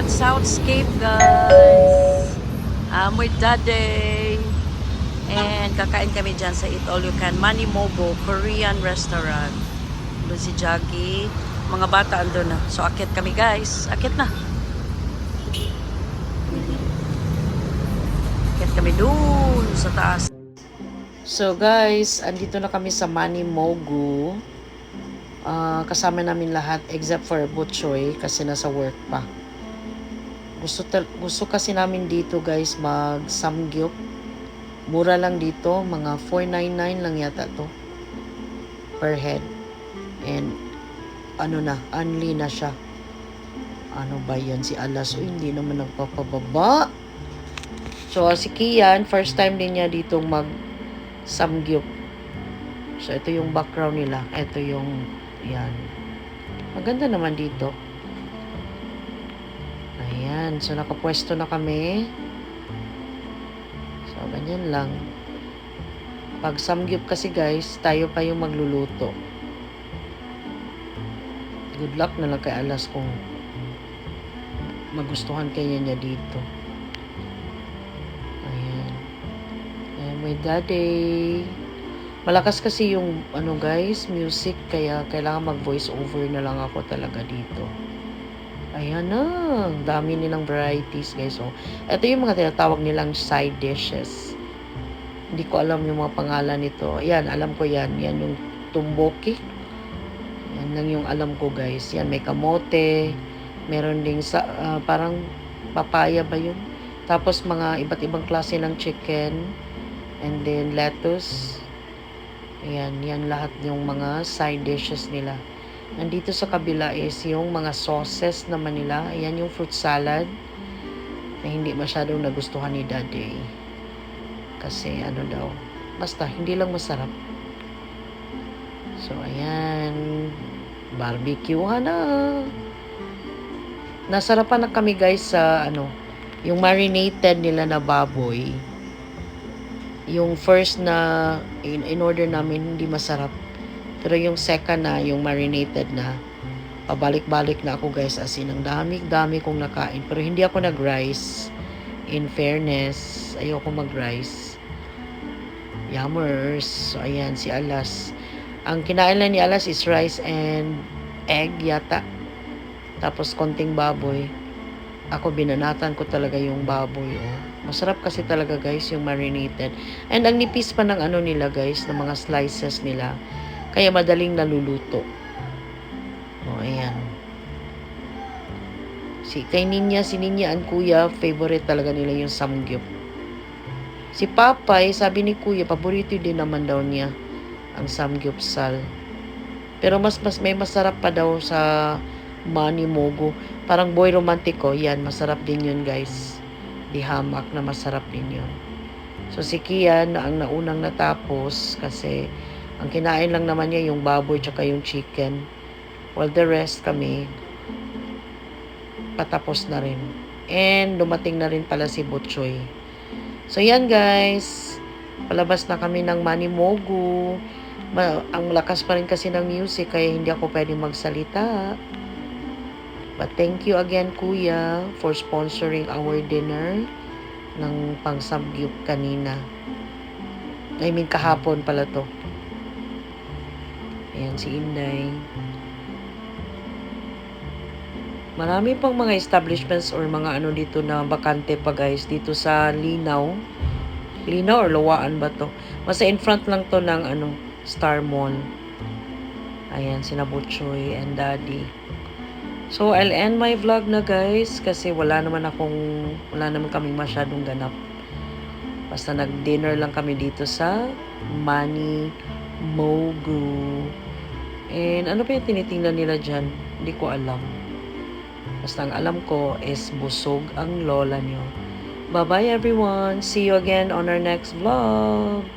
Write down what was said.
at Southscape, guys. I'm with Daddy. And kakain kami dyan sa Eat All You Can Manimogo Korean Restaurant. Doon si Jackie. Mga bata ando na. So, akit kami, guys. Akit na. Akit kami doon sa taas. So, guys, andito na kami sa Manimogo. Ah, kasama namin lahat except for Butchoy kasi nasa work pa. Gusto, gusto kasi namin dito guys mag samgyup. Mura lang dito, mga 499 lang yata to per head. And ano na, unli na siya. Ano ba yan si Alas? Uy, hindi naman nagpapababa. So, si Kian, first time din niya dito mag samgyup. So, ito yung background nila. Ito yung yan. Maganda naman dito. Ayan. So, nakapwesto na kami. So, ganyan lang. Pag samgyup kasi guys, tayo pa yung magluluto. Good luck na lang kay Alas kung magustuhan kaya niya dito. Ayan. Ayan, my daddy. Malakas kasi yung ano guys, music kaya kailangan mag voice over na lang ako talaga dito. Ayan na, ang dami nilang varieties guys. So, ito yung mga tinatawag nilang side dishes. Hindi ko alam yung mga pangalan nito. Ayan, alam ko yan. Yan yung tumboki. Yan lang yung alam ko guys. Yan, may kamote. Meron ding sa, ah, parang papaya ba yun? Tapos mga iba't ibang klase ng chicken. And then lettuce. Ayan, yan lahat yung mga side dishes nila. Nandito sa kabila is yung mga sauces naman nila. Ayan yung fruit salad na hindi masyadong nagustuhan ni Daddy. Kasi ano daw, basta hindi lang masarap. So, ayan. Barbecue na. Nasarapan na kami guys sa ano, yung marinated nila na baboy yung first na in, in order namin hindi masarap. Pero yung second na, yung marinated na, pabalik-balik na ako guys. As in, ang dami-dami kong nakain. Pero hindi ako nag-rice. In fairness, ayoko mag-rice. Yummers. So, ayan, si Alas. Ang kinain lang ni Alas is rice and egg yata. Tapos konting baboy. Ako binanatan ko talaga yung baboy. Oh. Masarap kasi talaga guys yung marinated. And ang nipis pa ng ano nila guys, ng mga slices nila. Kaya madaling naluluto. O, ayan. Si, kay Ninya, si Ninya and Kuya, favorite talaga nila yung samgyup. Si Papay, sabi ni Kuya, paborito din naman daw niya ang samgyupsal. Pero mas, mas may masarap pa daw sa Mani Mogo. Parang boy romantiko, yan, masarap din yun guys di hamak na masarap din yun. So si Kian ang naunang natapos kasi ang kinain lang naman niya yung baboy tsaka yung chicken. While the rest kami patapos na rin. And dumating na rin pala si Butchoy. So yan guys, palabas na kami ng Manimogo. Ma ang lakas pa rin kasi ng music kaya hindi ako pwedeng magsalita. But thank you again, Kuya, for sponsoring our dinner ng pang-samgyup kanina. I mean, kahapon pala to. Ayan, si Inday. Marami pang mga establishments or mga ano dito na bakante pa guys. Dito sa Linaw. Linaw or Lawaan ba to? Basta in front lang to ng ano, Star Mall. Ayan, sina Butchoy and Daddy. So, I'll end my vlog na guys kasi wala naman akong, wala naman kaming masyadong ganap. Basta nag-dinner lang kami dito sa Mani Mogu. And ano pa yung tinitingnan nila dyan? Hindi ko alam. Basta ang alam ko is busog ang lola nyo. Bye-bye everyone. See you again on our next vlog.